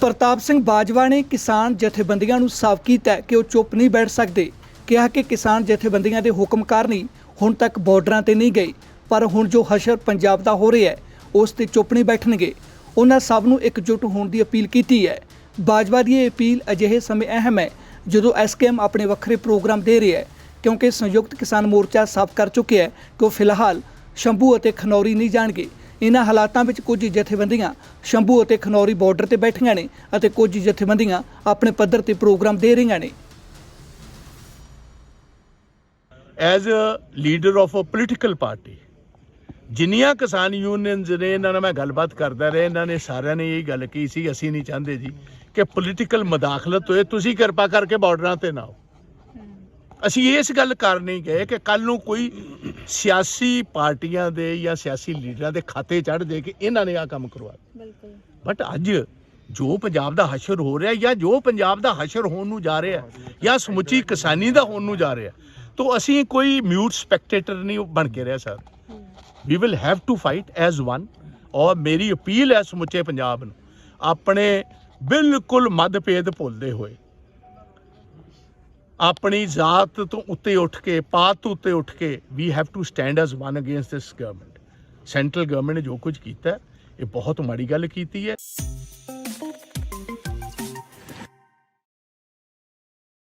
ਪ੍ਰਤਾਪ ਸਿੰਘ ਬਾਜਵਾ ਨੇ ਕਿਸਾਨ ਜਥੇਬੰਦੀਆਂ ਨੂੰ ਸਾਫ਼ ਕੀਤਾ ਕਿ ਉਹ ਚੁੱਪ ਨਹੀਂ ਬੈਠ ਸਕਦੇ। ਕਿਹਾ ਕਿ ਕਿਸਾਨ ਜਥੇਬੰਦੀਆਂ ਦੇ ਹੁਕਮ ਕਾਰਨ ਹੀ ਹੁਣ ਤੱਕ ਬਾਰਡਰਾਂ ਤੇ ਨਹੀਂ ਗਏ, ਪਰ ਹੁਣ ਜੋ ਹਸ਼ਰ ਪੰਜਾਬ ਦਾ ਹੋ ਰਿਹਾ ਹੈ, ਉਸ ਤੇ ਚੁੱਪ ਨਹੀਂ ਬੈਠਣਗੇ। ਉਹਨਾਂ ਸਭ ਨੂੰ ਇਕਜੁੱਟ ਹੋਣ ਦੀ ਅਪੀਲ ਕੀਤੀ ਹੈ। ਬਾਜਵਾ ਦੀ ਇਹ ਅਪੀਲ ਅਜਿਹੇ ਸਮੇਂ ਅਹਿਮ ਹੈ, ਜਦੋਂ ਐਸਕੇਐਮ ਆਪਣੇ ਵੱਖਰੇ ਪ੍ਰੋਗਰਾਮ ਦੇ ਰਿਹਾ ਹੈ, ਕਿਉਂਕਿ ਸੰਯੁਕਤ ਕਿਸਾਨ ਮੋਰਚਾ ਸਾਫ਼ ਕਰ ਚੁੱਕਿਆ ਹੈ ਕਿ ਉਹ ਫਿਲਹਾਲ ਸ਼ੰਭੂ ਅਤੇ ਖਨੌਰੀ ਨਹੀਂ ਜਾਣਗੇ। ਇਨ੍ਹਾਂ ਹਾਲਾਤਾਂ ਵਿੱਚ ਕੁਝ ਜਥੇਬੰਦੀਆਂ ਸ਼ੰਭੂ ਅਤੇ ਖਨੌਰੀ ਬਾਰਡਰ ਤੇ ਬੈਠੀਆਂ ਨੇ ਅਤੇ ਕੁਝ ਜਥੇਬੰਦੀਆਂ ਆਪਣੇ ਪੱਧਰ ਤੇ ਪ੍ਰੋਗਰਾਮ ਦੇ ਰਹੀਆਂ ਨੇ। As a leader of a political party ਜਿੰਨੀਆਂ ਕਿਸਾਨ ਯੂਨੀਅਨਸ ਨੇ ਇਹਨਾਂ ਨਾਲ ਮੈਂ ਗੱਲਬਾਤ ਕਰਦਾ ਰਿਹਾ, ਇਹਨਾਂ ਨੇ ਸਾਰਿਆਂ ਨੇ ਇਹ ਗੱਲ ਕਹੀ ਸੀ, ਅਸੀਂ ਨਹੀਂ ਚਾਹੁੰਦੇ ਜੀ ਕਿ ਪੋਲੀਟੀਕਲ ਮਦਾਖਲਤ ਹੋਏ, ਤੁਸੀਂ ਕਿਰਪਾ ਕਰਕੇ ਬਾਰਡਰਾਂ ਤੇ ਨਾ ਆਓ। ਅਸੀਂ ਇਸ ਗੱਲ ਕਰ ਨਹੀਂ ਗਏ ਕਿ ਕੱਲ ਨੂੰ ਕੋਈ ਸਿਆਸੀ ਪਾਰਟੀਆਂ ਦੇ ਜਾਂ ਸਿਆਸੀ ਲੀਡਰਾਂ ਦੇ ਖਾਤੇ ਚੜ੍ਹ ਦੇ ਕੇ ਇਹਨਾਂ ਨੇ ਆ ਕੰਮ ਕਰਵਾ ਬਿਲਕੁਲ। ਬਟ ਅੱਜ ਜੋ ਪੰਜਾਬ ਦਾ ਹਸ਼ਰ ਹੋ ਰਿਹਾ ਜਾਂ ਜੋ ਪੰਜਾਬ ਦਾ ਹਸ਼ਰ ਹੋਣ ਨੂੰ ਜਾ ਰਿਹਾ ਜਾਂ ਸਮੁੱਚੀ ਕਿਸਾਨੀ ਦਾ ਹੋਣ ਨੂੰ ਜਾ ਰਿਹਾ ਤੋ ਅਸੀਂ ਕੋਈ ਮਿਊਟ ਸਪੈਕਟੇਟਰ ਨਹੀਂ ਬਣ ਕੇ ਰਿਹਾ sir we will have to fight as one ਔਰ ਮੇਰੀ ਅਪੀਲ ਹੈ ਸਮੁੱਚੇ ਪੰਜਾਬ ਨੂੰ ਆਪਣੇ ਬਿਲਕੁਲ ਮੱਧਭੇਦ ਭੁੱਲਦੇ ਹੋਏ ਆਪਣੀ ਜ਼ਾਤ ਤੋਂ ਉੱਤੇ ਉੱਠ ਕੇ, ਪਾਤ ਤੋਂ ਉੱਤੇ ਉੱਠ ਕੇ we have to stand as one against this government central government ਨੇ ਜੋ ਕੁਝ ਕੀਤਾ, ਇਹ ਬਹੁਤ ਮਾੜੀ ਗੱਲ ਕੀਤੀ ਹੈ।